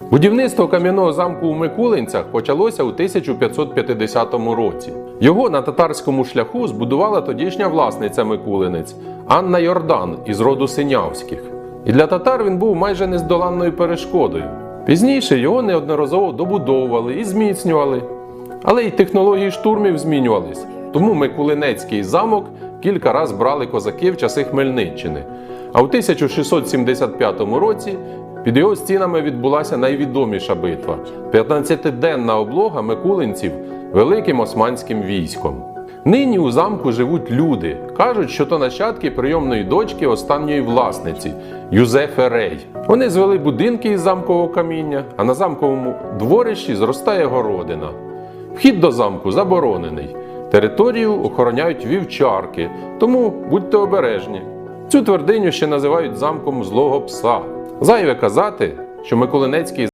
Будівництво кам'яного замку у Микулинцях почалося у 1550 році. Його на татарському шляху збудувала тодішня власниця Микулинець Анна Йордан із роду Синявських. І для татар він був майже нездоланною перешкодою. Пізніше його неодноразово добудовували і зміцнювали. Але й технології штурмів змінювались. Тому Микулинецький замок кілька раз брали козаки в часи Хмельниччини. А у 1675 році під його стінами відбулася найвідоміша битва 15-денна облога микулинців великим османським військом. Нині у замку живуть люди. Кажуть, що то нащадки прийомної дочки останньої власниці Юзефи Рей. Вони звели будинки із замкового каміння, а на замковому дворищі зростає городина. Вхід до замку заборонений. Територію охороняють вівчарки, тому будьте обережні. Цю твердиню ще називають замком злого пса. Зайве казати, що Миколинецький